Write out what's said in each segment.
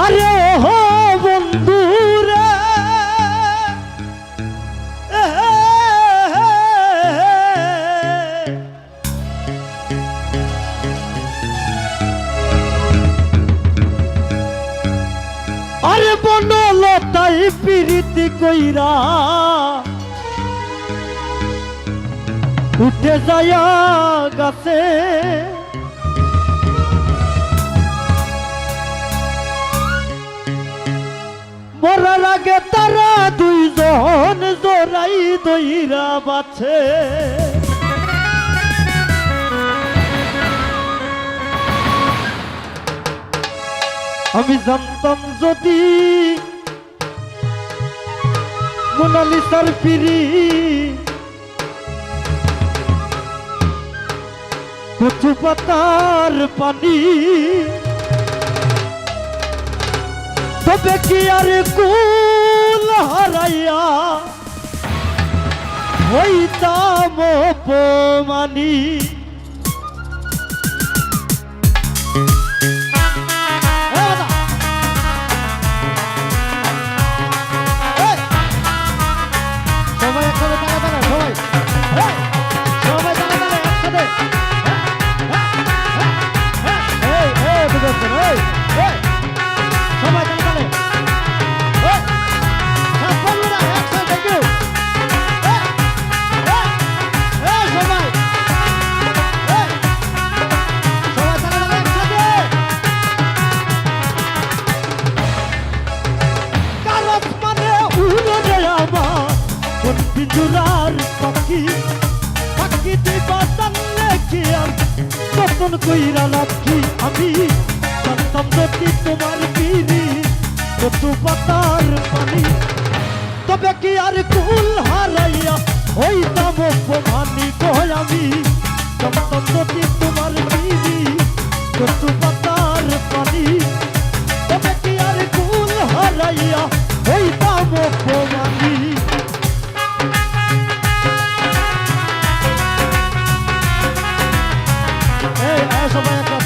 আরে হো বন্ধুরা। আরে বনলতাই প্রীতি কইরা উঠে যায় গাছে। তারা দুইজন জোরাই দইরা বাছে। আমি জানতাম যদি মোনালিসার ফিরি কচু পাতার পানি। তবে কি আর কোন হারাইয়া হইতাম অপমানী। কেমন কইরা লাঠি আমি, জানতাম যদি তোমার পিড়ি কত পাতার পানি। তবে কি আর কুল হারাইয়া ওই দাম অপমানি কয় আমি? জানতাম যদি তোমার সবাই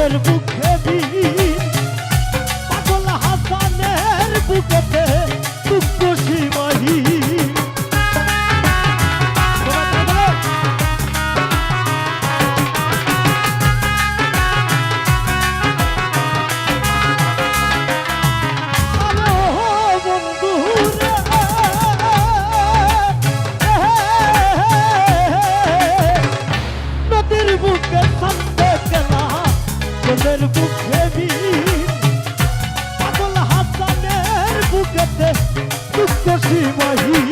হাসানের বুকে দিন পাগল হাসানের বুকেতে হাসানের বুকে পাগল হাসানের বুকেতে দুঃখ সীমাহী